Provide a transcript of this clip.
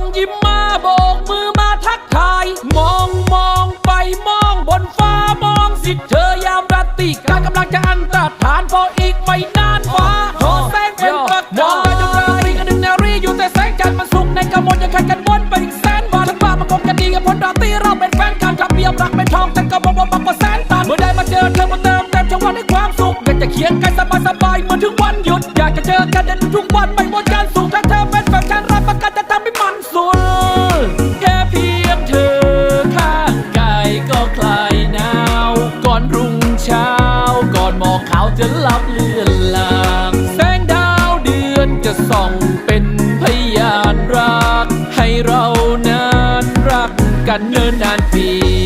งยิ้มมาโบกมือมาทักทาย มองมองไปมองบนฟ้ามองสิเธอยามราตรีกลางกำลังจะอันตรฐานพออีกไม่นานฟ้าโทอแสงเป็นปักมองไปจนราตรีกันดึงนารีอยู่แต่แสงจันทร์มันสุกในกรมวลยังขัดกันวนไปอีกแสนบาทั้งบ้ามันคงจะดีกับผลราตีเราเป็นแฟนกันครับเรียมรักไม่ทองแต่ก็บอกว่าบักกว่าแสนตันเมื่อได้มาเจอเธอมาเติมเต็มช่องวันให้ความสุขอยากจะเคียงกันสบายสบายเหมือนถึงวันหยุดอยากจะเจอกันเด่นทุกวันไม่หมดการสุขแท้ แค่เพียงเธอข้างกายก็คลายหนาว ก่อนรุ่งเช้า ก่อนมอกขาวจะลับเลือนลาง แสงดาวเดือนจะส่องเป็นพยานรัก ให้เรานั้นรักกันเนินนานปี